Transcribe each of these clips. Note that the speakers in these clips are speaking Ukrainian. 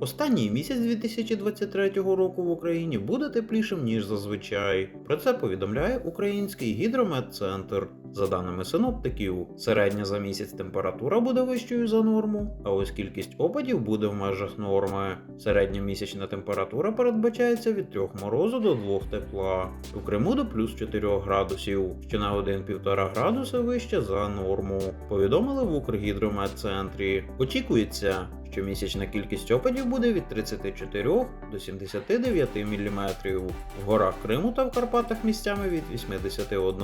Останній місяць 2023 року в Україні буде теплішим, ніж зазвичай. Про це повідомляє Український гідрометцентр. За даними синоптиків, середня за місяць температура буде вищою за норму, а ось кількість опадів буде в межах норми. Середня місячна температура передбачається від 3 морозу до 2 тепла, у Криму до плюс 4 градусів, що на 1,5 градуса вище за норму. Повідомили в Укргідрометцентрі. Очікується, що місячна кількість опадів буде від 34 до 79 мм. В горах Криму та в Карпатах місцями від 81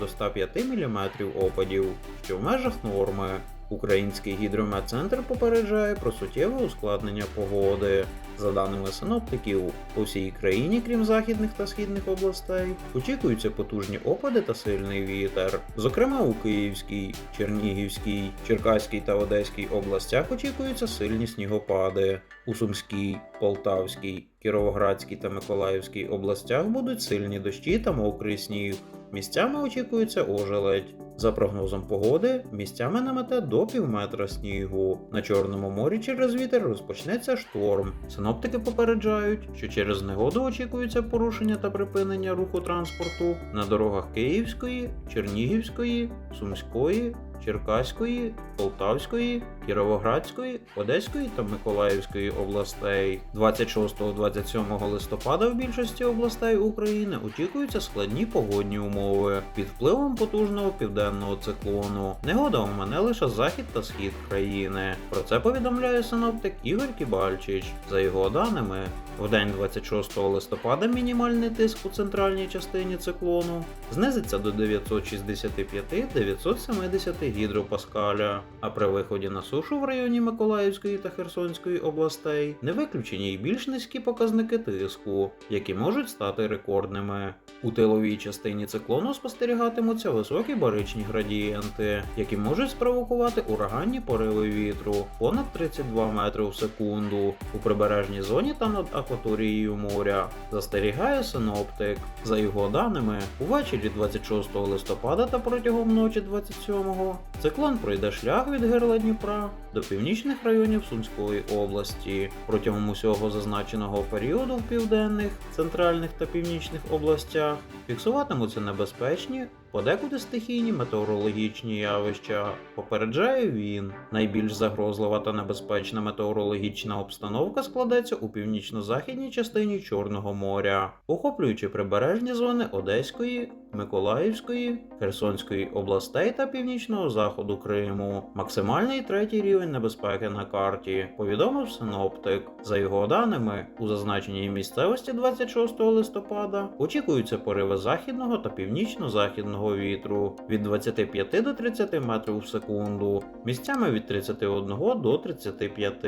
до 105 мм опадів, що в межах норми. Український гідрометцентр попереджає про суттєве ускладнення погоди. За даними синоптиків, по всій країні, крім західних та східних областей, очікуються потужні опади та сильний вітер. Зокрема, у Київській, Чернігівській, Черкаській та Одеській областях очікуються сильні снігопади. У Сумській, Полтавській, Кіровоградській та Миколаївській областях будуть сильні дощі та мокрий сніг. Місцями очікується ожеледь. За прогнозом погоди, місцями намете до півметра снігу. На Чорному морі через вітер розпочнеться шторм. Синоптики попереджають, що через негоду очікується порушення та припинення руху транспорту на дорогах Київської, Чернігівської, Сумської, Черкаської, Полтавської, Кіровоградської, Одеської та Миколаївської областей. 26-27 листопада в більшості областей України очікуються складні погодні умови під впливом потужного південного циклону. Негода омине лише захід та схід країни. Про це повідомляє синоптик Ігор Кібальчич. За його даними, в день 26 листопада мінімальний тиск у центральній частині циклону знизиться до 965-970 гідропаскаля, а при виході на сушу в районі Миколаївської та Херсонської областей не виключені й більш низькі показники тиску, які можуть стати рекордними. У тиловій частині циклону спостерігатимуться високі баричні градієнти, які можуть спровокувати ураганні пориви вітру понад 32 метри в секунду у прибережній зоні та над акваторією моря. Застерігає синоптик. За його даними, увечері 26 листопада та протягом ночі 27-го циклон пройде шлях від герла Дніпра до північних районів Сумської області. Протягом усього зазначеного періоду в південних, центральних та північних областях фіксуватимуться небезпечні, подекуди стихійні метеорологічні явища. Попереджає він. Найбільш загрозлива та небезпечна метеорологічна обстановка складеться у північно-західній частині Чорного моря, охоплюючи прибережні зони Одеської, Миколаївської, Херсонської областей та північного заходу Криму. Максимальний третій рівень небезпеки на карті, повідомив синоптик. За його даними, у зазначеній місцевості 26 листопада очікуються пориви західного та північно-західного вітру від 25 до 30 метрів в секунду, місцями від 31 до 35.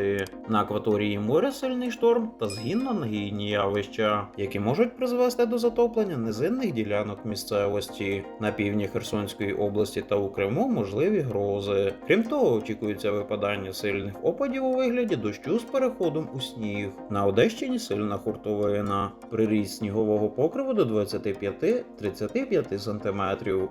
На акваторії моря сильний шторм та згінно-нагійні явища, які можуть призвести до затоплення низинних ділянок місцевості. На півдні Херсонської області та у Криму можливі грози. Крім того, очікується випадання сильних опадів у вигляді дощу з переходом у сніг. На Одещині сильна хуртовина. Приріст снігового покриву до 25-35 см.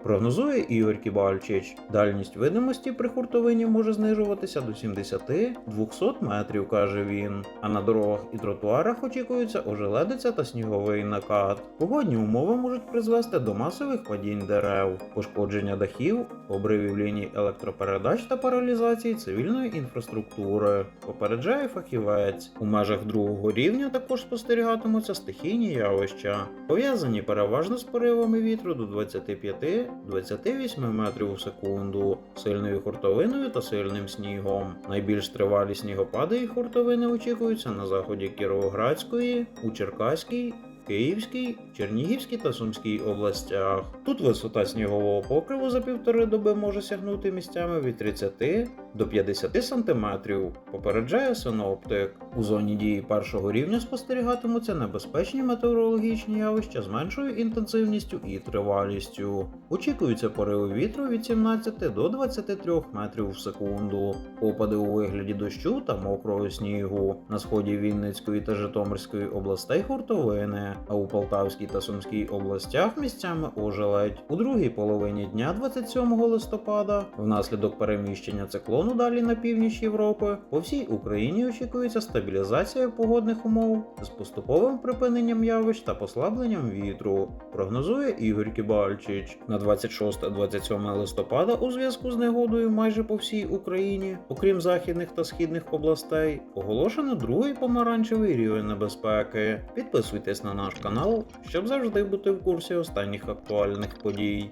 Прогнозує Ігор Кібальчич. Дальність видимості при хуртовині може знижуватися до 70-200 метрів, каже він. А на дорогах і тротуарах очікується ожеледиця та сніговий накат. Погодні умови можуть призвести до масових падінь дерев, пошкодження дахів, обривів ліній електропередач та паралізації цивільної інфраструктури. Попереджає фахівець. У межах другого рівня також спостерігатимуться стихійні явища, пов'язані переважно з поривами вітру до 25-28 метрів у секунду, сильною хуртовиною та сильним снігом. Найбільш тривалі снігопади і хуртовини очікуються на заході Кіровоградської, у Черкаській. Київській, Чернігівській та Сумській областях. Тут висота снігового покриву за півтори доби може сягнути місцями від 30 до 50 сантиметрів. Попереджає синоптик. У зоні дії першого рівня спостерігатимуться небезпечні метеорологічні явища з меншою інтенсивністю і тривалістю. Очікуються пориви вітру від 17 до 23 метрів в секунду. Опади у вигляді дощу та мокрого снігу. На сході Вінницької та Житомирської областей хуртовини, а у Полтавській та Сумській областях місцями ожеледь. У другій половині дня 27 листопада, внаслідок переміщення циклону Херсону далі на північ Європи, по всій Україні очікується стабілізація погодних умов з поступовим припиненням явищ та послабленням вітру, прогнозує Ігор Кібальчич. На 26-27 листопада у зв'язку з негодою майже по всій Україні, окрім західних та східних областей, оголошено другий помаранчевий рівень небезпеки. Підписуйтесь на наш канал, щоб завжди бути в курсі останніх актуальних подій.